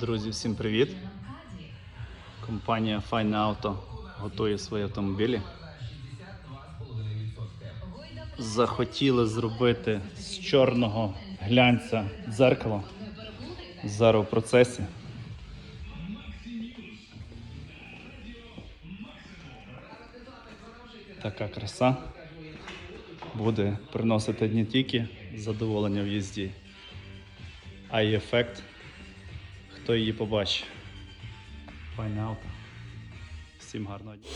Друзі, всім привіт! Компанія Fine Auto готує свої автомобілі. Захотіли зробити з чорного глянця дзеркало. Зараз в процесі. Така краса буде приносити не тільки задоволення в їзді, а й ефект хто її побачить. Файне авто. Всім гарного дня.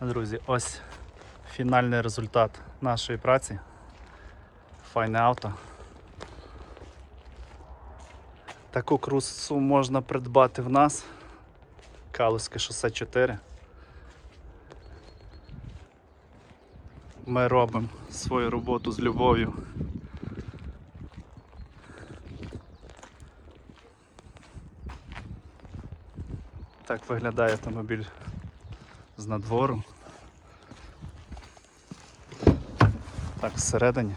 Друзі, ось фінальний результат нашої праці. Файне авто. Таку крусу можна придбати в нас. Калузьке шосе 4. Ми робимо свою роботу з любов'ю. Так виглядає автомобіль з надвору. Так, всередині.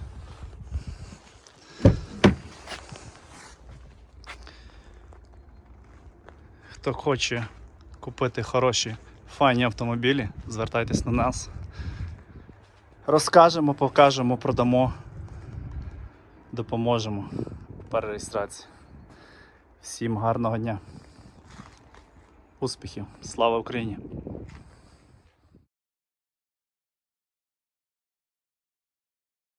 Хто хоче купити хороші файні автомобілі, звертайтесь на нас. Розкажемо, покажемо, продамо, допоможемо в перереєстрації. Всім гарного дня. Успіхів! Слава Україні!